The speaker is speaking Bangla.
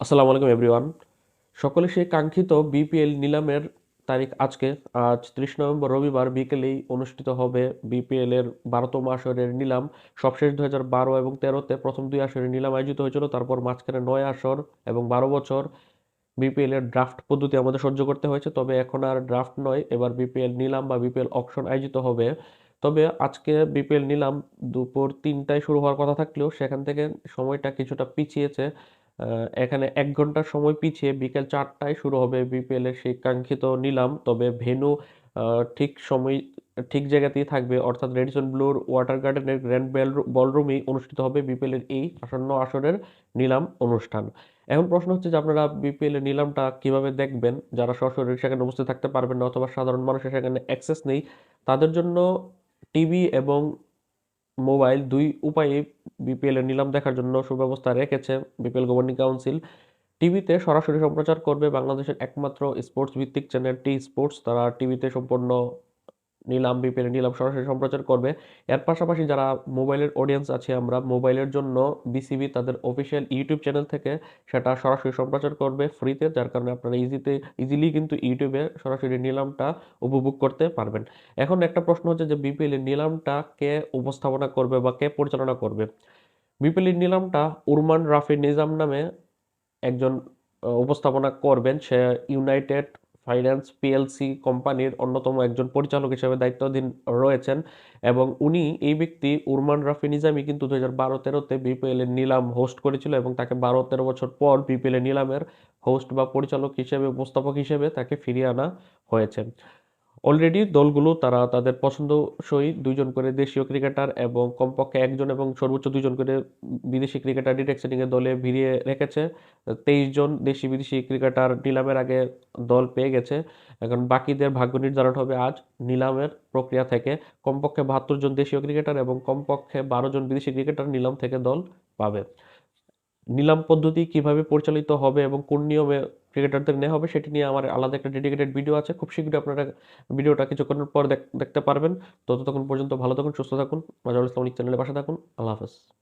আসসালামু আলাইকুম এভরিওয়ান সকলে সেই কাঙ্ক্ষিত বিপিএল নিলামের তারিখ আজকে, আজ ত্রিশ নভেম্বর রবিবার বিকেলেই অনুষ্ঠিত হবে বিপিএল এর বারোতম আসরের নিলাম। সবশেষ দু হাজার বারো এবং তেরোতে প্রথম দুই আসরের নিলাম আয়োজিত হয়েছিল, তারপর মাঝখানে নয় আসর এবং বারো বছর বিপিএল এর ড্রাফট পদ্ধতি আমাদের সহ্য করতে হয়েছে, তবে এখন আর ড্রাফট নয়। এবার বিপিএল নিলাম বা বিপিএল অকশন আয়োজিত হবে। তবে আজকে বিপিএল নিলাম দুপুর তিনটায় শুরু হওয়ার কথা থাকলেও সেখান থেকে সময়টা কিছুটা পিছিয়েছে। এখানে এক ঘণ্টার সময় পিছিয়ে বিকেল চারটায় শুরু হবে বিপিএল এর সেই কাঙ্ক্ষিত নিলাম। তবে ভেন্যু ঠিক সময়, ঠিক জায়গাতেই থাকবে। অর্থাৎ রেডিসন ব্লুর ওয়াটার গার্ডেনের গ্র্যান্ড বলরুমেই অনুষ্ঠিত হবে বিপিএল এর এই আসন্ন আসরের নিলাম অনুষ্ঠান। এখন প্রশ্ন হচ্ছে যে আপনারা বিপিএল এর নিলামটা কীভাবে দেখবেন? যারা সরাসরি সেখানে উপস্থিত থাকতে পারবেন না অথবা সাধারণ মানুষের সেখানে অ্যাক্সেস নেই, তাদের জন্য টিভি এবং মোবাইল দুই উপায়ে বিপিএল এর নিলাম দেখার জন্য সুব্যবস্থা রেখেছে বিপিএল গভর্নিং কাউন্সিল টিভিতে সরাসরি সম্প্রচার করবে বাংলাদেশের একমাত্র স্পোর্টস ভিত্তিক চ্যানেল টি স্পোর্টস তারা টিভিতে সম্পূর্ণ নিলাম বিপিএল নিলাম সরাসরি সম্প্রচার করবে। এর পাশাপাশি যারা মোবাইলের অডিয়েন্স আছে আমরা, মোবাইলের জন্য বিসিবি তাদের অফিসিয়াল ইউটিউব চ্যানেল থেকে সেটা সরাসরি সম্প্রচার করবে ফ্রিতে যার কারণে আপনারা ইজিতে ইজিলি কিন্তু ইউটিউবে সরাসরি নিলামটা উপভোগ করতে পারবেন। এখন একটা প্রশ্ন হচ্ছে যে বিপিএল নিলামটা কে উপস্থাপনা করবে বা কে পরিচালনা করবে? বিপিএল নিলামটা উরমান রাফি নিজাম নামে একজন উপস্থাপনা করবেন। সে ইউনাইটেড ফাইন্যান্স পিএলসি কোম্পানির অন্যতম একজন পরিচালক হিসেবে দায়িত্বাধীন রয়েছেন এবং উনি এই ব্যক্তি উরমান রাফি নিজামী কিন্তু দু হাজার বারো তেরোতে বিপিএল এর নিলাম হোস্ট করেছিল এবং তাকে বারো তেরো বছর পর বিপিএল এর নিলামের হোস্ট বা পরিচালক হিসেবে, উপস্থাপক হিসেবে তাকে ফিরিয়ে আনা হয়েছে। অলরেডি দলগুলো তারা তাদের পছন্দসই দুইজন করে দেশীয় ক্রিকেটার এবং কমপক্ষে একজন এবং সর্বোচ্চ দুইজন করে বিদেশি ক্রিকেটার ডিটেকশনিংয়ে দলে ভিড়িয়ে রেখেছে। তেইশ জন দেশি বিদেশি ক্রিকেটার নিলামের আগে দল পেয়ে গেছে। এখন বাকিদের ভাগ্য নির্ধারণ হবে আজ নিলামের প্রক্রিয়া থেকে। কমপক্ষে বাহাত্তর জন দেশীয় ক্রিকেটার এবং কমপক্ষে বারো জন বিদেশি ক্রিকেটার নিলাম থেকে দল পাবে। নিলাম পদ্ধতি কীভাবে পরিচালিত হবে এবং কোন নিয়মে ক্রিকেটারদের নেওয়া হবে, সেটি নিয়ে আমার আলাদা একটা ডেডিকেটেড ভিডিও আছে। খুব শীঘ্রই আপনারা ভিডিওটা কিছুক্ষণের পর দেখ- দেখতে পারবেন। ততক্ষণ পর্যন্ত ভালো থাকুন, সুস্থ থাকুন। মাজারুল ইসলামিক চ্যানেলের পাশে থাকুন। আল্লাহ হাফেজ।